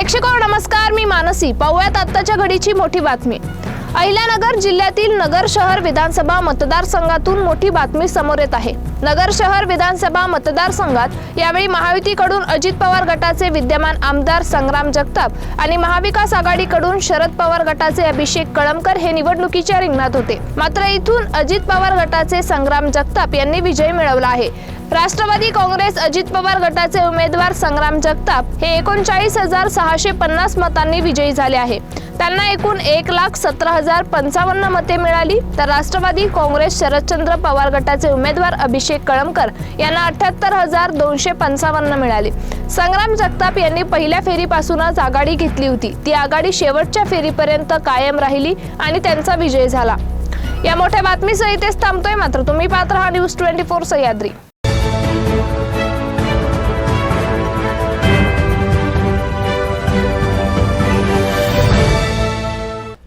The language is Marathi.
ऐक्षिकोर नमस्कार. मी मानसी. पाहूयात आत्ताच्या घडीची मोठी बातमी. अहिल्यानगर जिल्ह्यातील नगर शहर विधानसभा मतदारसंघातून मोठी बातमी समोर येत आहे. नगर शहर विधानसभा मतदारसंघात यावेळी महायुतीकडून अजित पवार गटाचे विद्यमान आमदार संग्राम जगताप आणि महाविकास आघाडीकडून शरद पवार गटाचे अभिषेक कळमकर हे निवडणुकीच्या रिंगणात होते. मात्र इथून अजित पवार गटाचे संग्राम जगताप यांनी विजय मिळवला आहे. राष्ट्रवादी काँग्रेस अजित पवार गटाचे उमेदवार संग्राम जगताप हे एकोणचाळीस हजार सहाशे पन्नास मतांनी विजयी झाले आहे. त्यांना एकूण एक लाख सतरा हजार पंचावन्न मते मिळाली. तर राष्ट्रवादी काँग्रेस शरदचंद्र पवार गटाचे उमेदवार अभिषेक कळमकर यांना अठ्याहत्तर हजार दोनशे पंचावन्न मिळाली. संग्राम जगताप यांनी पहिल्या फेरीपासूनच आघाडी घेतली होती. ती आघाडी शेवटच्या फेरीपर्यंत कायम राहिली आणि त्यांचा विजय झाला. या मोठ्या बातमीसह इथेच थांबतोय मात्र तुम्ही पात्र हा न्यूज ट्वेंटी फोर सह्याद्री.